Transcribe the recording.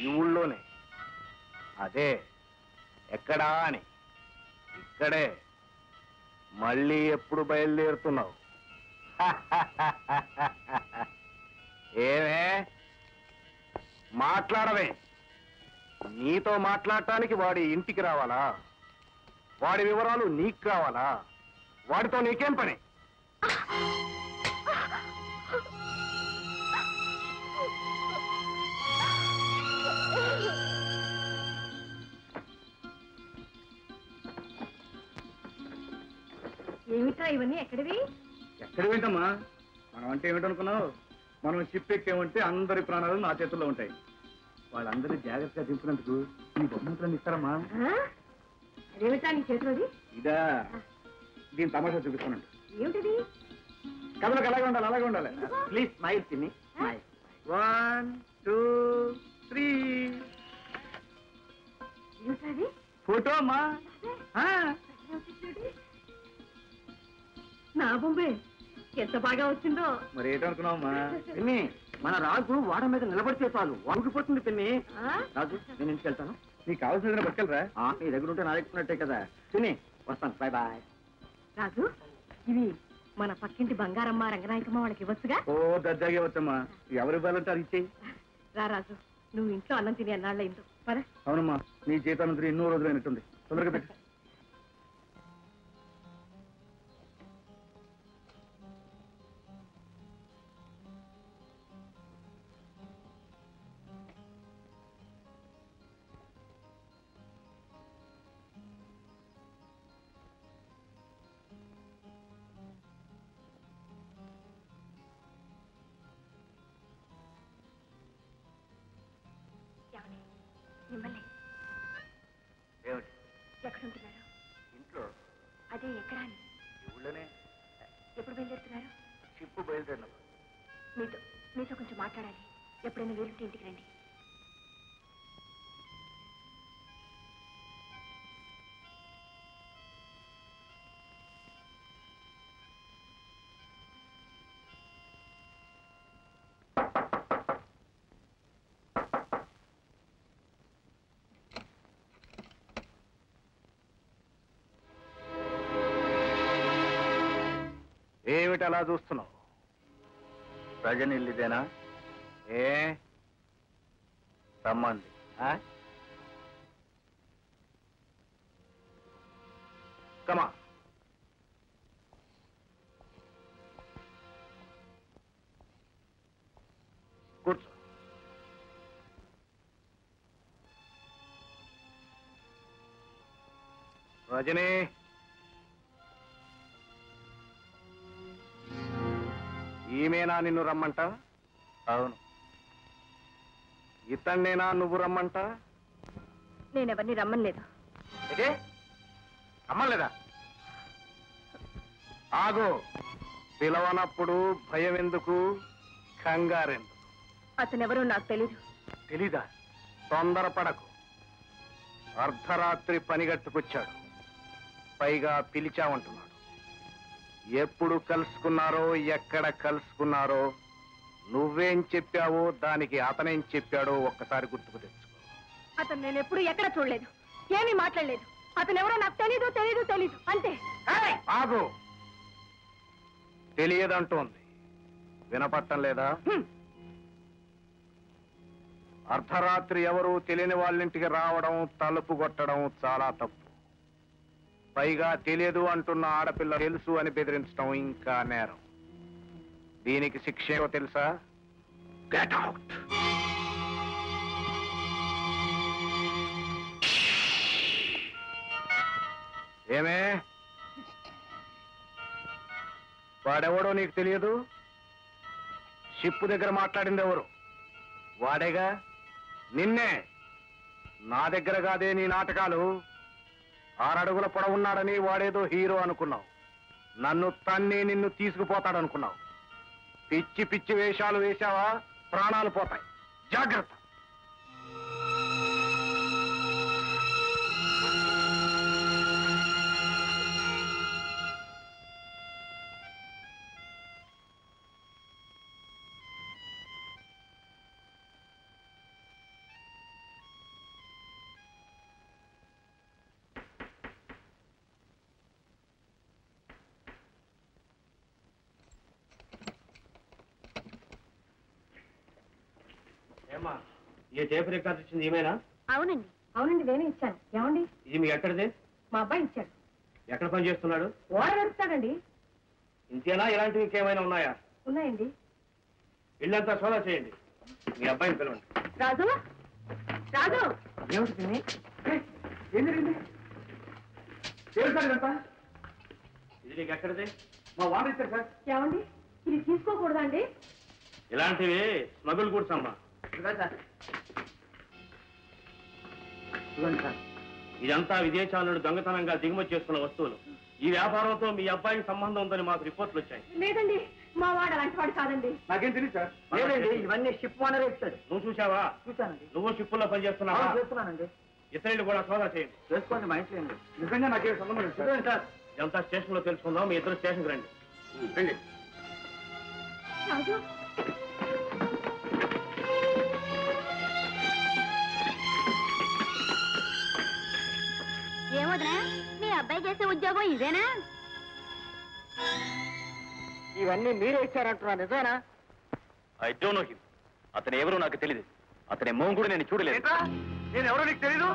ఈ ఊళ్ళోనే. అదే ఎక్కడా అని. ఇక్కడే. మళ్ళీ ఎప్పుడు బయలుదేరుతున్నావు? ఏమే? మాట్లాడవే. నీతో మాట్లాడటానికి వాడి ఇంటికి రావాలా? వాడి వివరాలు నీకు కావాలా? వాడితో నీకేం పని? ఏమిట్రా ఇవన్నీ ఎక్కడివి? ఎక్కడ వింటమ్మా మనం అంటే ఏమిటనుకున్నావు? మనం షిప్ ఎక్కేమంటే అందరి ప్రాణాలు నా చేతుల్లో ఉంటాయి. వాళ్ళందరినీ జాగ్రత్తగా దింపినందుకు ఈ బహుమతులను ఇస్తారమ్మా. ఆ? అదేమిట్రా నీ చేతిలోది? ఇదా. దీని తమాషా చూపిస్తానండి. ఏమిటిది? కథలకు అలాగే ఉండాలి అలాగే ఉండాలి. ప్లీజ్ స్మైల్ తిని వన్ టూ త్రీ. ఫోటో అమ్మా. ఎంత బాగా వచ్చిందో. మరి ఏంటనుకున్నావమ్మా? పిన్ని మన రాజు వాడ మీద నిలబడితే చాలు. వంగిపోతుంది పిన్ని. ఆ? రాజు నేను ఇంటికి వెళ్తాను. నీకు కావాల్సిన పట్టుకెళ్ళరా? ఆ, నీ దగ్గర ఉంటే నా దగ్గర ఉన్నట్టే కదా. పిన్ని వస్తాను. Bye bye. రాజు ఇవి మన పక్కింటి బంగారమ్మ రంగనాయకమ్మ వాళ్ళకి ఇవ్వచ్చుగా? ఓ దర్జాగే వచ్చమ్మా ఎవరు ఇవ్వాలంటే అది ఇచ్చేయి. రా రాజు నువ్వు ఇంట్లో అన్నం తిని అన్నాళ్ళ ఇంట్లో పద. అవునమ్మా నీ జీతానంతరం ఎన్నో రోజులైనట్టుంది. తొందరగా పెట్టు. ఎక్కడుంటున్నారు? ఇంట్లో. అదే ఎక్కడా అని. ఊళ్ళోనే. ఎప్పుడు బయలుదేరుతున్నారు? షిప్ బయలుదేరినప్పుడు. మీతో మీతో కొంచెం మాట్లాడాలి. ఎప్పుడైనా వీలుంటే ఇంటికి రండి. ఏమిటి అలా చూస్తున్నావు? రజనిల్లిదేనా ఏ? రమ్మంది. ఆ? కమా కూర్చో. రజనీ. ఈమెనా నిన్ను రమ్మంట? అవును. ఇతన్నేనా నువ్వు రమ్మంట? నేను ఎవరిని రమ్మలేదు ఇదే రమ్మలేదా ఆగు. పిలవనప్పుడు భయం ఎందుకు కంగారెందుకు అతనెవరో నాకు తెలీదు. తెలీదా? తొందరపడకు. అర్ధరాత్రి పనిగట్టుకొచ్చాడు. పైగా పిలిచామంటున్నాడు ఎప్పుడు కలుసుకున్నారో ఎక్కడ కలుసుకున్నారో నువ్వేం చెప్పావో దానికి అతనేం చెప్పాడో ఒక్కసారి గుర్తుకు తెచ్చుకో. అతను నేను ఎప్పుడు ఎక్కడ చూడలేదు ఏమీ మాట్లాడలేదు. అతనెవరో నాకు తెలీదు తెలీదు తెలీదు అంతే. ఆగు. తెలియదంటోంది. వినపట్టం లేదా. అర్ధరాత్రి ఎవరు తెలియని వాళ్ళింటికి రావడం తలుపు కొట్టడం చాలా తప్పు. పైగా తెలియదు అంటున్న ఆడపిల్ల తెలుసు అని బెదిరించడం ఇంకా నేరం. దీనికి శిక్ష ఏమో తెలుసా? గెట్ అవుట్ ఏమే? వాడెవడో నీకు తెలియదు? షిప్ దగ్గర మాట్లాడింది ఎవరు? వాడేగా? నిన్నే. నా దగ్గర కాదే నీ నాటకాలు. ఆరడుగుల పొడవున్నాడని వాడేదో హీరో అనుకున్నావు. నన్ను తన్ని నిన్ను తీసుకుపోతాడనుకున్నావు. పిచ్చి పిచ్చి వేషాలు వేశావా? ప్రాణాలు పోతాయి. జాగ్రత్త. ఏమ్మా ఈ టేప్ రికార్డ్ ఇచ్చింది ఏమైనా అవునండి. అవునండి నేనే ఇచ్చాను. ఏమండి? ఇది మీ ఎక్కడిది? మా అబ్బాయి ఇచ్చాడు. ఎక్కడ పని చేస్తున్నాడు? ఓడ నడుస్తాడండి ఇంతేనా? ఇలాంటివి ఇంకేమైనా ఉన్నాయా? ఉన్నాయండి. ఇల్లంతా సోదా చేయండి. మీ అబ్బాయిని పిలవండి. రాజు? రాజు? ఏమిటి సార్ ఇదంతా? ఇది నీకు ఎక్కడిది? మా వాడు ఇచ్చారు సార్. ఏమండి? ఇది తీసుకోకూడదా అండి? ఇలాంటివి స్మగుల్ గుడ్స్ ఇదంతా విదేశాల నుండి దొంగతనంగా దిగుమతి చేసుకున్న వస్తువులు. ఈ వ్యాపారంతో మీ అబ్బాయికి సంబంధం ఉందని మాకు రిపోర్ట్లు వచ్చాయి. లేదండి మా వాడు అలాంటి వాడు కాదండి. నాకేం తెలియదు సార్. లేదండి ఇవన్నీ షిప్ ఓనర్ ఇస్తాడు నువ్వు చూసావా చూశానండి. నువ్వు షిప్పుల్లో పని చేస్తున్నావా? చేస్తున్నానండి. ఇతరులు కూడా సోదా చేయండి. చేసుకోండి మా ఇంట్లో నిజంగా నాకేం సంబంధం లేదు సార్. ఇదంతా స్టేషన్లో తెలుసుకుందాం. మీ ఇద్దరు స్టేషన్కి రండి. రండి. అబ్బాయి చేసే ఉద్యోగం ఇదేనా? ఇవన్నీ మీరే ఇచ్చారంటున్నా నిజమేనా? I don't know him. అతను ఎవరో నాకు తెలియదు అతని మొహం కూడా నేను చూడలేదు. నేను ఎవరో నీకు తెలీదు?